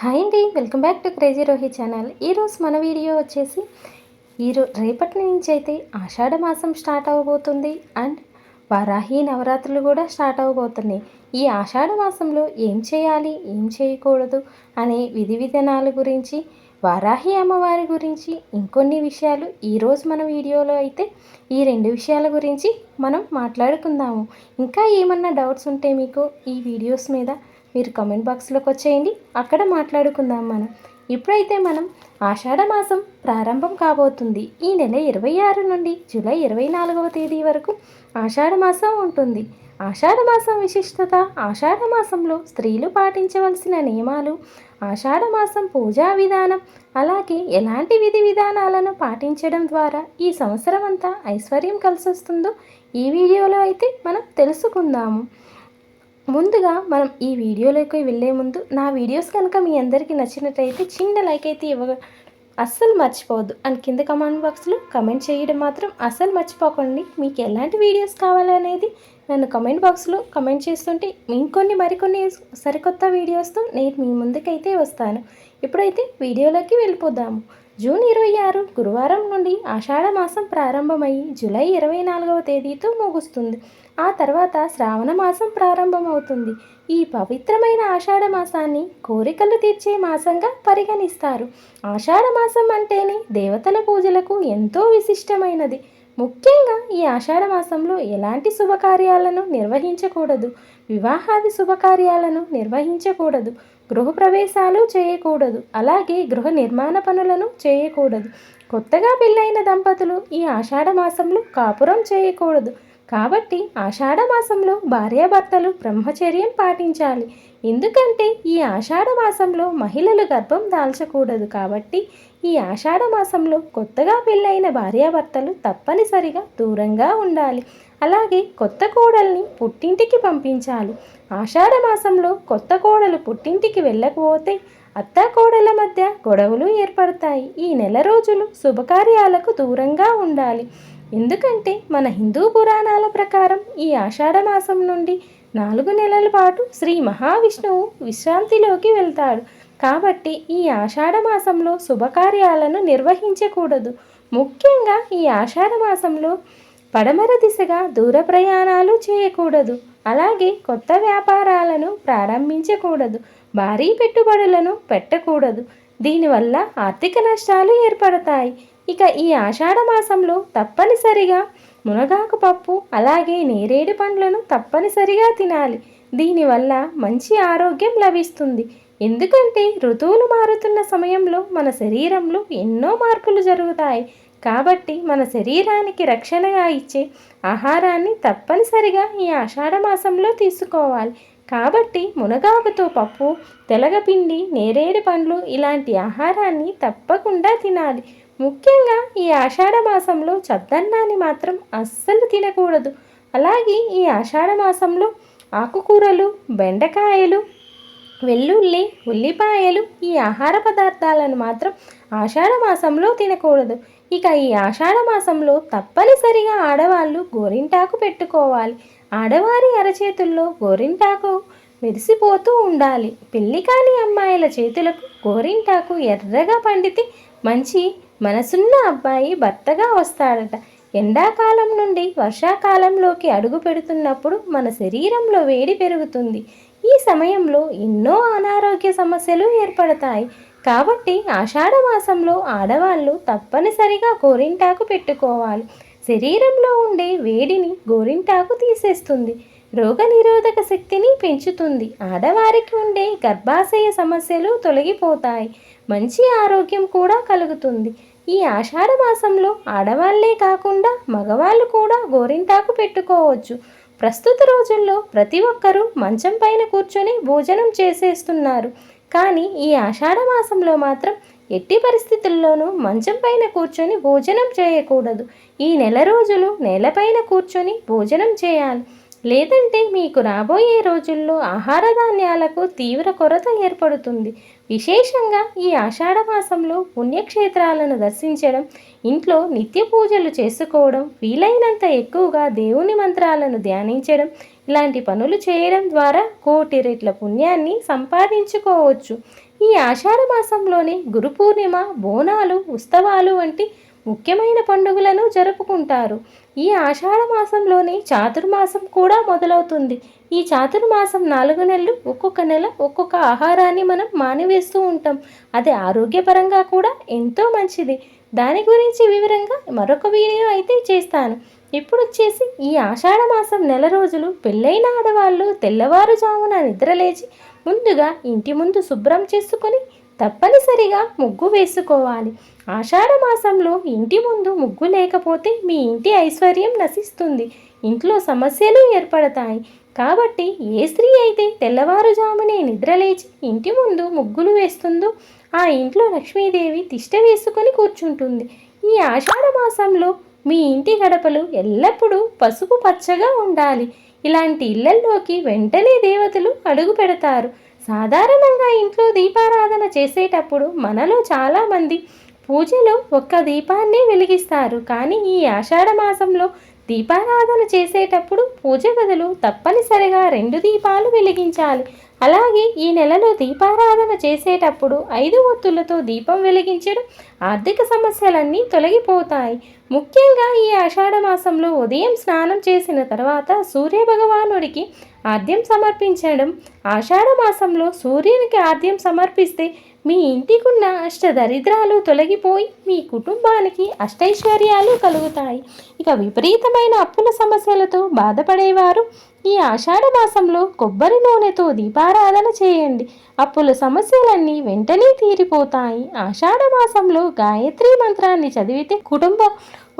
Hi అండి welcome back to crazy Rohit channel. ఈరోజు మన వీడియో వచ్చేసి ఈరో రేపటి నుంచి అయితే ఆషాఢ మాసం స్టార్ట్ అవ్వబోతుంది అండ్ వారాహి నవరాత్రులు కూడా స్టార్ట్ అవ్వబోతున్నాయి ఈ ఆషాఢ మాసంలో ఏం చేయాలి ఏం చేయకూడదు అనే విధి విధానాల గురించి వారాహి అమ్మవారి గురించి ఇంకొన్ని విషయాలు ఈరోజు మన వీడియోలో అయితే ఈ రెండు విషయాల గురించి మనం మాట్లాడుకుందాము. ఇంకా ఏమన్నా డౌట్స్ ఉంటే మీకు ఈ వీడియోస్ మీద మీరు కామెంట్ బాక్స్లోకి వచ్చేయండి. అక్కడ మాట్లాడుకుందాం మనం. ఇప్పుడైతే మనం ఆషాఢ మాసం ప్రారంభం కాబోతుంది. ఈ నెల ఇరవై ఆరు నుండి జూలై ఇరవై నాలుగవ తేదీ వరకు ఆషాఢ మాసం ఉంటుంది. ఆషాఢ మాసం విశిష్టత ఆషాఢ మాసంలో స్త్రీలు పాటించవలసిన నియమాలు ఆషాఢ మాసం పూజా విధానం అలాగే ఎలాంటి విధి విధానాలను పాటించడం ద్వారా ఈ సంవత్సరం అంతా ఐశ్వర్యం కలిసి వస్తుందో ఈ వీడియోలో అయితే మనం తెలుసుకుందాము. ముందుగా మనం ఈ వీడియోలోకి వెళ్ళే ముందు నా వీడియోస్ కనుక మీ అందరికీ నచ్చినట్టయితే చిన్న లైక్ అయితే ఇవ్వ అస్సలు మర్చిపోవద్దు. అండ్ కింద కమెంట్ బాక్స్లో కమెంట్ చేయడం మాత్రం అస్సలు మర్చిపోకండి. మీకు ఎలాంటి వీడియోస్ కావాలనేది నన్ను కమెంట్ బాక్స్లో కమెంట్ చేస్తుంటే ఇంకొన్ని మరికొన్ని సరికొత్త వీడియోస్తో నేను మీ ముందుకైతే వస్తాను. ఇప్పుడైతే వీడియోలోకి వెళ్ళిపోదాము జూన్ ఇరవై ఆరు గురువారం నుండి ఆషాఢ మాసం ప్రారంభమై జూలై ఇరవై నాలుగవ తేదీతో ముగుస్తుంది. ఆ తర్వాత శ్రావణ మాసం ప్రారంభమవుతుంది. ఈ పవిత్రమైన ఆషాఢ మాసాన్ని కోరికలు తీర్చే మాసంగా పరిగణిస్తారు. ఆషాఢ మాసం అంటేనే దేవతల పూజలకు ఎంతో విశిష్టమైనది. ముఖ్యంగా ఈ ఆషాఢ మాసంలో ఎలాంటి శుభకార్యాలను నిర్వహించకూడదు? వివాహాది శుభకార్యాలను నిర్వహించకూడదు. గృహప్రవేశాలు చేయకూడదు. అలాగే గృహ నిర్మాణ పనులను చేయకూడదు. కొత్తగా పెళ్ళైన దంపతులు ఈ ఆషాఢ మాసంలో కాపురం చేయకూడదు. కాబట్టి ఆషాఢ మాసంలో భార్యాభర్తలు బ్రహ్మచర్యం పాటించాలి. ఎందుకంటే ఈ ఆషాఢ మాసంలో మహిళలు గర్భం దాల్చకూడదు కాబట్టి ఈ ఆషాఢ మాసంలో కొత్తగా పెళ్ళైన భార్యాభర్తలు తప్పనిసరిగా దూరంగా ఉండాలి. అలాగే కొత్త కోడల్ని పుట్టింటికి పంపించాలి. ఆషాఢ మాసంలో కొత్త కోడలు పుట్టింటికి వెళ్ళకపోతే అత్త కోడల మధ్య గొడవలు ఏర్పడతాయి. ఈ నెల రోజులు శుభకార్యాలకు దూరంగా ఉండాలి. ఎందుకంటే మన హిందూ పురాణాల ప్రకారం ఈ ఆషాఢ మాసం నుండి నాలుగు నెలల పాటు శ్రీ మహావిష్ణువు విశ్రాంతిలోకి వెళ్తాడు. కాబట్టి ఈ ఆషాఢ మాసంలో శుభకార్యాలను నిర్వహించకూడదు. ముఖ్యంగా ఈ ఆషాఢ మాసంలో పడమర దిశగా దూర ప్రయాణాలు చేయకూడదు. అలాగే కొత్త వ్యాపారాలను ప్రారంభించకూడదు. భారీ పెట్టుబడులను పెట్టకూడదు. దీనివల్ల ఆర్థిక నష్టాలు ఏర్పడతాయి. ఇక ఈ ఆషాఢ మాసంలో తప్పనిసరిగా మునగాకు పప్పు అలాగే నేరేడు పండ్లను తప్పనిసరిగా తినాలి. దీనివల్ల మంచి ఆరోగ్యం లభిస్తుంది. ఎందుకంటే ఋతువులు మారుతున్న సమయంలో మన శరీరంలో ఎన్నో మార్పులు జరుగుతాయి. కాబట్టి మన శరీరానికి రక్షణగా ఇచ్చే ఆహారాన్ని తప్పనిసరిగా ఈ ఆషాఢ మాసంలో తీసుకోవాలి. కాబట్టి మునగాకుతో పప్పు తెలగపిండి నేరేడు పండ్లు ఇలాంటి ఆహారాన్ని తప్పకుండా తినాలి. ముఖ్యంగా ఈ ఆషాఢ మాసంలో చద్దన్నాన్ని మాత్రం అస్సలు తినకూడదు. అలాగే ఈ ఆషాఢ మాసంలో ఆకుకూరలు బెండకాయలు వెల్లుల్లి ఉల్లిపాయలు ఈ ఆహార పదార్థాలను మాత్రం ఆషాఢ మాసంలో తినకూడదు. ఇక ఈ ఆషాఢ మాసంలో తప్పనిసరిగా ఆడవాళ్ళు గోరింటాకు పెట్టుకోవాలి. ఆడవారి అరచేతుల్లో గోరింటాకు మెరిసిపోతూ ఉండాలి. పెళ్ళి కాని అమ్మాయిల చేతులకు గోరింటాకు ఎర్రగా పండితే మంచి మనసున్న అబ్బాయి భర్తగా వస్తాడట. ఎండాకాలం నుండి వర్షాకాలంలోకి అడుగు పెడుతున్నప్పుడు మన శరీరంలో వేడి పెరుగుతుంది. ఈ సమయంలో ఎన్నో అనారోగ్య సమస్యలు ఏర్పడతాయి. కాబట్టి ఆషాఢ మాసంలో ఆడవాళ్ళు తప్పనిసరిగా గోరింటాకు పెట్టుకోవాలి. శరీరంలో ఉండే వేడిని గోరింటాకు తీసేస్తుంది. రోగనిరోధక శక్తిని పెంచుతుంది. ఆడవారికి ఉండే గర్భాశయ సమస్యలు తొలగిపోతాయి. మంచి ఆరోగ్యం కూడా కలుగుతుంది. ఈ ఆషాఢ మాసంలో ఆడవాళ్ళే కాకుండా మగవాళ్ళు కూడా గోరింటాకు పెట్టుకోవచ్చు. ప్రస్తుత రోజుల్లో ప్రతి ఒక్కరూ మంచం పైన కూర్చొని భోజనం చేసేస్తున్నారు. కానీ ఈ ఆషాఢ మాసంలో మాత్రం ఎట్టి పరిస్థితుల్లోనూ మంచం పైన కూర్చొని భోజనం చేయకూడదు. ఈ నెల రోజులు నేలపైన కూర్చొని భోజనం చేయాలి. లేదంటే మీకు రాబోయే రోజుల్లో ఆహార ధాన్యాలకు తీవ్ర కొరత ఏర్పడుతుంది. విశేషంగా ఈ ఆషాఢ మాసంలో పుణ్యక్షేత్రాలను దర్శించడం ఇంట్లో నిత్య పూజలు చేసుకోవడం వీలైనంత ఎక్కువగా దేవుని మంత్రాలను ధ్యానించడం ఇలాంటి పనులు చేయడం ద్వారా కోటి రెట్ల పుణ్యాన్ని సంపాదించుకోవచ్చు. ఈ ఆషాఢ మాసంలోనే గురు పూర్ణిమ బోనాలు ఉత్సవాలు వంటి ముఖ్యమైన పండుగలను జరుపుకుంటారు. ఈ ఆషాఢ మాసంలోని చాతుర్మాసం కూడా మొదలవుతుంది. ఈ చాతుర్మాసం నాలుగు నెలలు ఒక్కొక్క నెల ఒక్కొక్క ఆహారాన్ని మనం మానివేస్తూ ఉంటాం. అది ఆరోగ్యపరంగా కూడా ఎంతో మంచిది. దాని గురించి వివరంగా మరొక వీడియో అయితే చేస్తాను. ఇప్పుడు వచ్చేసి ఈ ఆషాఢ మాసం నెల రోజులు పెళ్ళైన ఆడవాళ్ళు తెల్లవారుజామున నిద్రలేచి ముందుగా ఇంటి ముందు శుభ్రం చేసుకొని తప్పనిసరిగా ముగ్గు వేసుకోవాలి. ఆషాఢ మాసంలో ఇంటి ముందు ముగ్గు లేకపోతే మీ ఇంటి ఐశ్వర్యం నశిస్తుంది. ఇంట్లో సమస్యలు ఏర్పడతాయి. కాబట్టి ఏ స్త్రీ అయితే తెల్లవారుజామునే నిద్రలేచి ఇంటి ముందు ముగ్గులు వేస్తుందో ఆ ఇంట్లో లక్ష్మీదేవి తిష్ట వేసుకొని కూర్చుంటుంది. ఈ ఆషాఢ మాసంలో మీ ఇంటి గడపలు ఎల్లప్పుడూ పసుపు పచ్చగా ఉండాలి. ఇలాంటి ఇళ్ళల్లోకి వెంటనే దేవతలు అడుగు పెడతారు. సాధారణంగా ఇంట్లో దీపారాధన చేసేటప్పుడు మనలో చాలామంది పూజలో ఒక్క దీపాన్ని వెలిగిస్తారు. కానీ ఈ ఆషాఢ మాసంలో దీపారాధన చేసేటప్పుడు పూజ గదులు తప్పనిసరిగా రెండు దీపాలు వెలిగించాలి. అలాగే ఈ నెలలో దీపారాధన చేసేటప్పుడు ఐదు ఒత్తులతో దీపం వెలిగించడం ఆర్థిక సమస్యలన్నీ తొలగిపోతాయి. ముఖ్యంగా ఈ ఆషాఢ మాసంలో ఉదయం స్నానం చేసిన తర్వాత సూర్య భగవానుడికి ఆద్యం సమర్పించడం. ఆషాఢ మాసంలో సూర్యునికి ఆద్యం సమర్పిస్తే మీ ఇంటికున్న అష్ట దరిద్రాలు తొలగిపోయి మీ కుటుంబానికి అష్టైశ్వర్యాలు కలుగుతాయి. ఇక విపరీతమైన అప్పుల సమస్యలతో బాధపడేవారు ఈ ఆషాఢ మాసంలో కొబ్బరి నూనెతో దీపారాధన చేయండి. అప్పుల సమస్యలన్నీ వెంటనే తీరిపోతాయి. ఆషాఢ మాసంలో గాయత్రి మంత్రాన్ని చదివితే కుటుంబం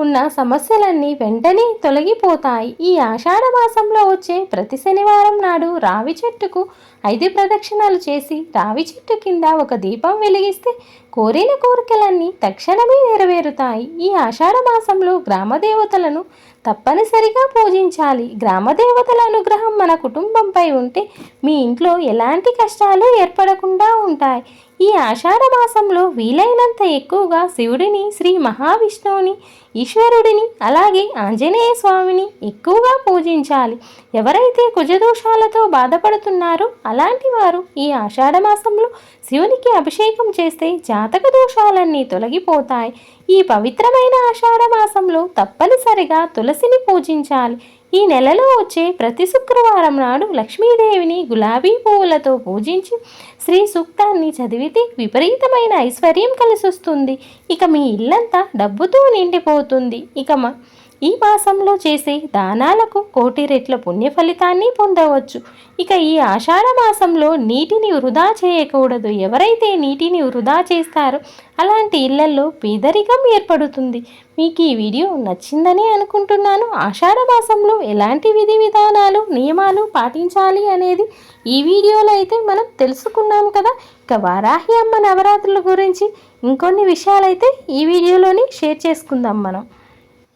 ఉన్న సమస్యలన్నీ వెంటనే తొలగిపోతాయి. ఈ ఆషాఢ మాసంలో వచ్చే ప్రతి శనివారం నాడు రావి చెట్టుకు ఐదు ప్రదక్షిణాలు చేసి రావి చెట్టు కింద ఒక దీపం వెలిగిస్తే కోరిన కోరికలన్నీ తక్షణమే నెరవేరుతాయి. ఈ ఆషాఢ మాసంలో గ్రామ దేవతలను తప్పనిసరిగా పూజించాలి. గ్రామదేవతల అనుగ్రహం మన కుటుంబంపై ఉంటే మీ ఇంట్లో ఎలాంటి కష్టాలు ఏర్పడకుండా ఉంటాయి. ఈ ఆషాఢ మాసంలో వీలైనంత ఎక్కువగా శివుడిని శ్రీ మహావిష్ణువుని ఈశ్వరుడిని అలాగే ఆంజనేయ స్వామిని ఎక్కువగా పూజించాలి. ఎవరైతే కుజదోషాలతో బాధపడుతున్నారో అలాంటి వారు ఈ ఆషాఢ మాసంలో శివునికి అభిషేకం చేస్తే జాతక దోషాలన్నీ తొలగిపోతాయి. ఈ పవిత్రమైన ఆషాఢ మాసంలో తప్పనిసరిగా తులసిని పూజించాలి. ఈ నెలలో వచ్చే ప్రతి శుక్రవారం నాడు లక్ష్మీదేవిని గులాబీ పువ్వులతో పూజించి శ్రీ సూక్తాన్ని చదివితే విపరీతమైన ఐశ్వర్యం కలిసొస్తుంది. ఇక మీ ఇల్లంతా డబ్బుతో నిండిపోతుంది. ఇక ఈ మాసంలో చేసే దానాలకు కోటి రెట్ల పుణ్య ఫలితాన్ని పొందవచ్చు. ఇక ఈ ఆషాఢ మాసంలో నీటిని వృధా చేయకూడదు. ఎవరైతే నీటిని వృధా చేస్తారో అలాంటి ఇళ్ళలో పేదరికం ఏర్పడుతుంది. మీకు ఈ వీడియో నచ్చిందని అనుకుంటున్నాను. ఆషాఢ మాసంలో ఎలాంటి విధి విధానాలు నియమాలు పాటించాలి అనేది ఈ వీడియోలో అయితే మనం తెలుసుకున్నాం కదా. ఇక వారాహి అమ్మ నవరాత్రుల గురించి ఇంకొన్ని విషయాలైతే ఈ వీడియోలోని షేర్ చేసుకుందాం మనం.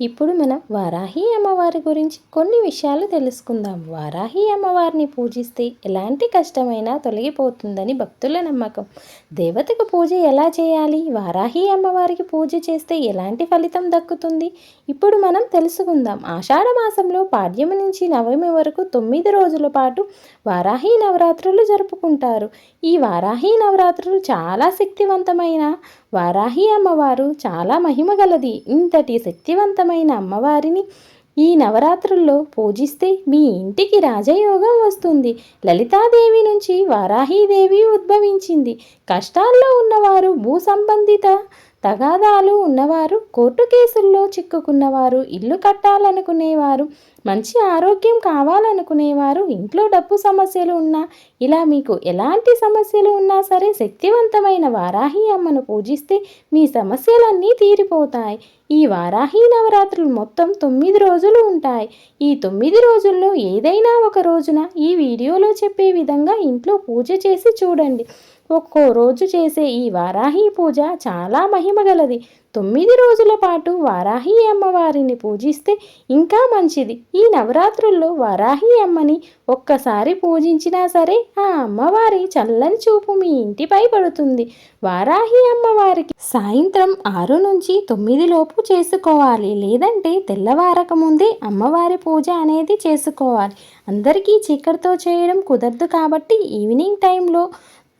ఇప్పుడు మనం వారాహి అమ్మవారి గురించి కొన్ని విషయాలు తెలుసుకుందాం. వారాహి అమ్మవారిని పూజిస్తే ఎలాంటి కష్టమైనా తొలగిపోతుందని భక్తుల నమ్మకం. దేవతకు పూజ ఎలా చేయాలి? వారాహి అమ్మవారికి పూజ చేస్తే ఎలాంటి ఫలితం దక్కుతుంది? ఇప్పుడు మనం తెలుసుకుందాం. ఆషాఢ మాసంలో పాడ్యమి నుంచి నవమి వరకు తొమ్మిది రోజుల పాటు వారాహి నవరాత్రులు జరుపుకుంటారు. ఈ వారాహి నవరాత్రులు చాలా శక్తివంతమైన వారాహి అమ్మవారు చాలా మహిమగలది ఇంతటి శక్తివంతమైన అమ్మవారిని ఈ నవరాత్రుల్లో పూజిస్తే మీ ఇంటికి రాజయోగం వస్తుంది. లలితాదేవి నుంచి వారాహీదేవి ఉద్భవించింది. కష్టాల్లో ఉన్నవారు భూ సంబంధిత తగాదాలు ఉన్నవారు కోర్టు కేసుల్లో చిక్కుకున్నవారు ఇల్లు కట్టాలనుకునేవారు మంచి ఆరోగ్యం కావాలనుకునేవారు ఇంట్లో డబ్బు సమస్యలు ఉన్నా ఇలా మీకు ఎలాంటి సమస్యలు ఉన్నా సరే శక్తివంతమైన వారాహి అమ్మను పూజిస్తే మీ సమస్యలన్నీ తీరిపోతాయి. ఈ వారాహి నవరాత్రులు మొత్తం తొమ్మిది రోజులు ఉంటాయి. ఈ తొమ్మిది రోజుల్లో ఏదైనా ఒక రోజున ఈ వీడియోలో చెప్పే విధంగా ఇంట్లో పూజ చేసి చూడండి. ఒక్కో రోజు చేసే ఈ వారాహి పూజ చాలా మహిమగలది తొమ్మిది రోజుల పాటు వారాహి అమ్మవారిని పూజిస్తే ఇంకా మంచిది. ఈ నవరాత్రుల్లో వారాహి అమ్మని ఒక్కసారి పూజించినా సరే ఆ అమ్మవారి చల్లని చూపు మీ ఇంటిపై పడుతుంది. వారాహి అమ్మవారికి సాయంత్రం ఆరు నుంచి తొమ్మిది లోపు చేసుకోవాలి. లేదంటే తెల్లవారక ముందే అమ్మవారి పూజ అనేది చేసుకోవాలి. అందరికీ చీకటితో చేయడం కుదరదు కాబట్టి ఈవినింగ్ టైంలో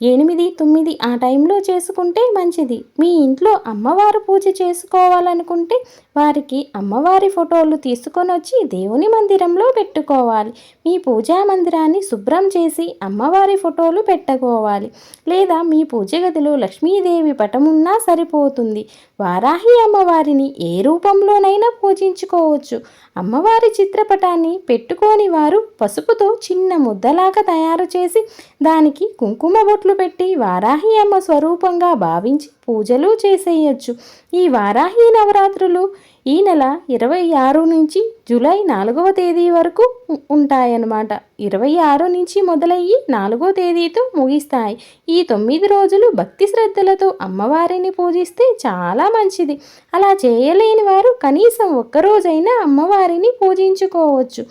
ఎనిమిది తొమ్మిది ఆ టైంలో చేసుకుంటే మంచిది. మీ ఇంట్లో అమ్మవారు పూజ చేసుకోవాలనుకుంటే వారికి అమ్మవారి ఫోటోలు తీసుకొని వచ్చి దేవుని మందిరంలో పెట్టుకోవాలి. మీ పూజా మందిరాన్ని శుభ్రం చేసి అమ్మవారి ఫోటోలు పెట్టుకోవాలి. లేదా మీ పూజ గదిలో లక్ష్మీదేవి పటమున్నా సరిపోతుంది. వారాహి అమ్మవారిని ఏ రూపంలోనైనా పూజించుకోవచ్చు. అమ్మవారి చిత్రపటాన్ని పెట్టుకోని వారు పసుపుతో చిన్న ముద్దలాగా తయారు చేసి దానికి కుంకుమ బొట్లు పెట్టి వారాహి అమ్మ స్వరూపంగా భావించి పూజలు చేసేయచ్చు. ఈ వారాహి నవరాత్రులు ఈ నెల ఇరవై ఆరు నుంచి జూలై నాలుగవ తేదీ వరకు ఉంటాయన్నమాట. ఇరవై ఆరు నుంచి మొదలయ్యి నాలుగో తేదీతో ముగిస్తాయి. ఈ తొమ్మిది రోజులు భక్తి శ్రద్ధలతో అమ్మవారిని పూజిస్తే చాలా మంచిది. అలా చేయలేని వారు కనీసం ఒక్కరోజైనా అమ్మవారిని పూజించుకోవచ్చు.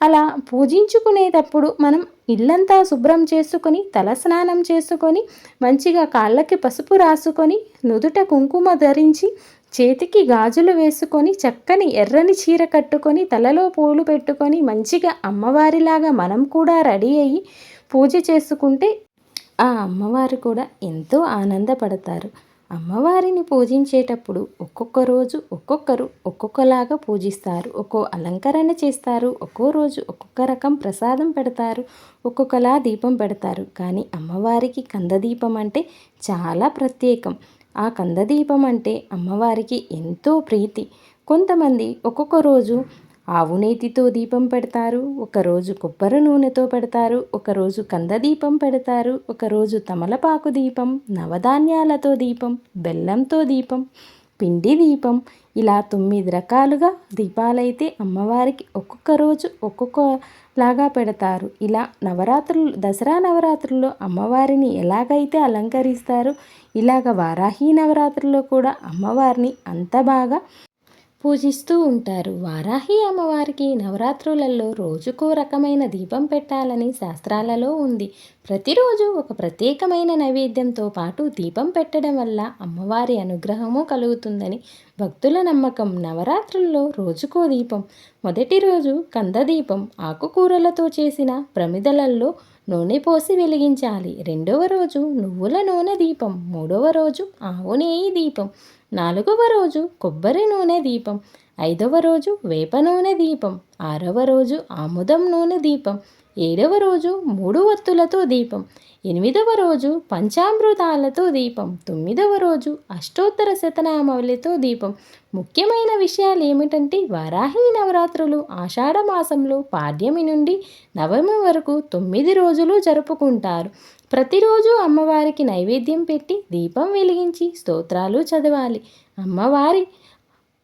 అలా పూజించుకునేటప్పుడు మనం ఇల్లంతా శుభ్రం చేసుకొని తల స్నానం చేసుకొని మంచిగా కాళ్ళకి పసుపు రాసుకొని నుదుట కుంకుమ ధరించి చేతికి గాజులు వేసుకొని చక్కని ఎర్రని చీర కట్టుకొని తలలో పూలు పెట్టుకొని మంచిగా అమ్మవారిలాగా మనం కూడా రెడీ అయ్యి పూజ చేసుకుంటే ఆ అమ్మవారు కూడా ఎంతో ఆనందపడతారు. అమ్మవారిని పూజించేటప్పుడు ఒక్కొక్క రోజు ఒక్కొక్కరు ఒక్కొక్కలాగా పూజిస్తారు. ఒక్కో అలంకరణ చేస్తారు. ఒక్కో రోజు ఒక్కొక్క రకం ప్రసాదం పెడతారు. ఒక్కొక్కలా దీపం పెడతారు. కానీ అమ్మవారికి కందదీపం అంటే చాలా ప్రత్యేకం. ఆ కందదీపం అంటే అమ్మవారికి ఎంతో ప్రీతి. కొంతమంది ఒక్కొక్క రోజు ఆవు నేతితో దీపం పెడతారు ఒకరోజు కొబ్బరి నూనెతో పెడతారు ఒకరోజు కంద దీపం పెడతారు ఒకరోజు తమలపాకు దీపం నవధాన్యాలతో దీపం బెల్లంతో దీపం. పిండి దీపం. ఇలా తొమ్మిది రకాలుగా దీపాలైతే అమ్మవారికి ఒక్కొక్క రోజు ఒక్కొక్క లాగా పెడతారు. ఇలా నవరాత్రులు దసరా నవరాత్రుల్లో అమ్మవారిని ఎలాగైతే అలంకరిస్తారో ఇలాగ వారాహి నవరాత్రుల్లో కూడా అమ్మవారిని అంత బాగా పూజిస్తూ ఉంటారు. వారాహి అమ్మవారికి నవరాత్రులలో రోజుకో రకమైన దీపం పెట్టాలని శాస్త్రాలలో ఉంది. ప్రతిరోజు ఒక ప్రత్యేకమైన నైవేద్యంతో పాటు దీపం పెట్టడం వల్ల అమ్మవారి అనుగ్రహము కలుగుతుందని భక్తుల నమ్మకం. నవరాత్రుల్లో రోజుకో దీపం మొదటి రోజు కందదీపం ఆకుకూరలతో చేసిన ప్రమిదలల్లో నూనె పోసి వెలిగించాలి. రెండవ రోజు నువ్వుల నూనె దీపం మూడవ రోజు ఆవు నెయ్యి దీపం నాలుగవ రోజు కొబ్బరి నూనె దీపం. ఐదవ రోజు వేప నూనె దీపం. ఆరవ రోజు ఆముదం నూనె దీపం. ఏడవ రోజు మూడు ఒత్తులతో దీపం. ఎనిమిదవ రోజు పంచామృతాలతో దీపం. తొమ్మిదవ రోజు అష్టోత్తర శతనామవళితో దీపం. ముఖ్యమైన విషయాలు ఏమిటంటే వారాహి నవరాత్రులు ఆషాఢ మాసంలో పాడ్యమి నుండి నవమి వరకు తొమ్మిది రోజులు జరుపుకుంటారు. ప్రతిరోజు అమ్మవారికి నైవేద్యం పెట్టి దీపం వెలిగించి స్తోత్రాలు చదవాలి. అమ్మవారి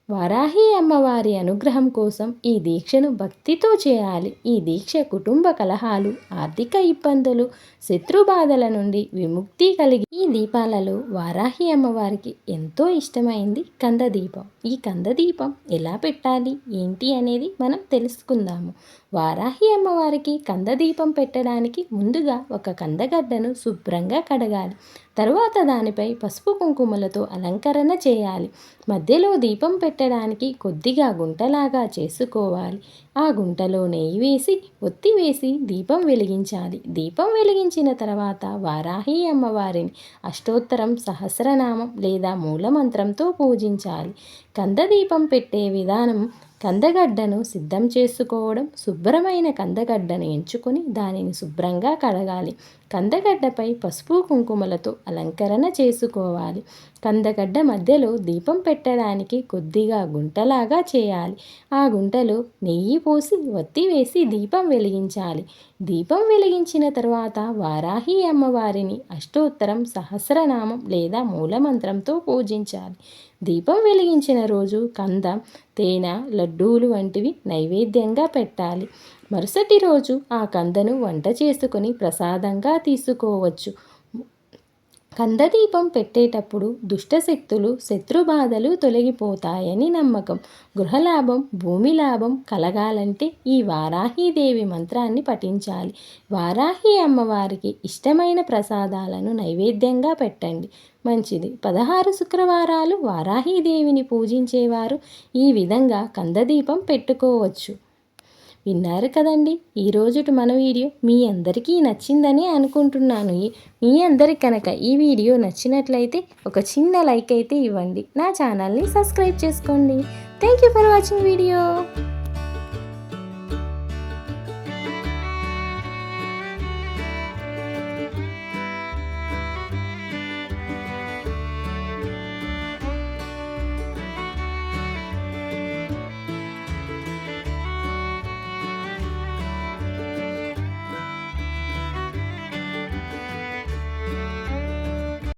వారాహి అమ్మవారి అనుగ్రహం కోసం ఈ దీక్షను భక్తితో చేయాలి. ఈ దీక్ష కుటుంబ కలహాలు ఆర్థిక ఇబ్బందులు శత్రుబాధల నుండి విముక్తి కలిగి ఈ దీపాలలో వారాహి అమ్మవారికి ఎంతో ఇష్టమైంది కందదీపం ఈ కందదీపం ఎలా పెట్టాలి? ఏంటి అనేది మనం తెలుసుకుందాము. వారాహి అమ్మవారికి కందదీపం పెట్టడానికి ముందుగా ఒక కందగడ్డను శుభ్రంగా కడగాలి. తరువాత దానిపై పసుపు కుంకుమలతో అలంకరణ చేయాలి. మధ్యలో దీపం పెట్టడానికి కొద్దిగా గుంటలాగా చేసుకోవాలి. ఆ గుంటలో నెయ్యి వేసి ఒత్తి వేసి దీపం వెలిగించాలి. దీపం వెలిగించిన తర్వాత వారాహి అమ్మవారిని అష్టోత్తరం సహస్రనామం లేదా మూలమంత్రంతో పూజించాలి. కందదీపం పెట్టే విధానం కందగడ్డను సిద్ధం చేసుకోవడం శుభ్రమైన కందగడ్డను ఎంచుకొని దానిని శుభ్రంగా కడగాలి. కందగడ్డపై పసుపు కుంకుమలతో అలంకరణ చేసుకోవాలి. కందగడ్డ మధ్యలో దీపం పెట్టడానికి కొద్దిగా గుంటలాగా చేయాలి. ఆ గుంటలో నెయ్యి పోసి ఒత్తి వేసి దీపం వెలిగించాలి. దీపం వెలిగించిన తర్వాత వారాహి అమ్మవారిని అష్టోత్తరం సహస్రనామం లేదా మూలమంత్రంతో పూజించాలి. దీపం వెలిగించిన రోజు కంద తేనె లడ్డూలు వంటివి నైవేద్యంగా పెట్టాలి. మరుసటి రోజు ఆ కందను వంట చేసుకొని ప్రసాదంగా తీసుకోవచ్చు. కందదీపం పెట్టేటప్పుడు దుష్టశక్తులు శత్రుబాధలు తొలగిపోతాయని నమ్మకం. గృహలాభం భూమి లాభం కలగాలంటే ఈ వారాహీదేవి మంత్రాన్ని పఠించాలి. వారాహి అమ్మవారికి ఇష్టమైన ప్రసాదాలను నైవేద్యంగా పెట్టండి. మంచిది. పదహారు శుక్రవారాలు వారాహీదేవిని పూజించేవారు. ఈ విధంగా కందదీపం పెట్టుకోవచ్చు. విన్నారు కదండి. ఈరోజుటి మన వీడియో మీ అందరికీ నచ్చిందని అనుకుంటున్నాను. మీ అందరికి కనుక ఈ వీడియో నచ్చినట్లయితే ఒక చిన్న లైక్ అయితే ఇవ్వండి. నా ఛానల్ని సబ్స్క్రైబ్ చేసుకోండి. Thank you for watching video.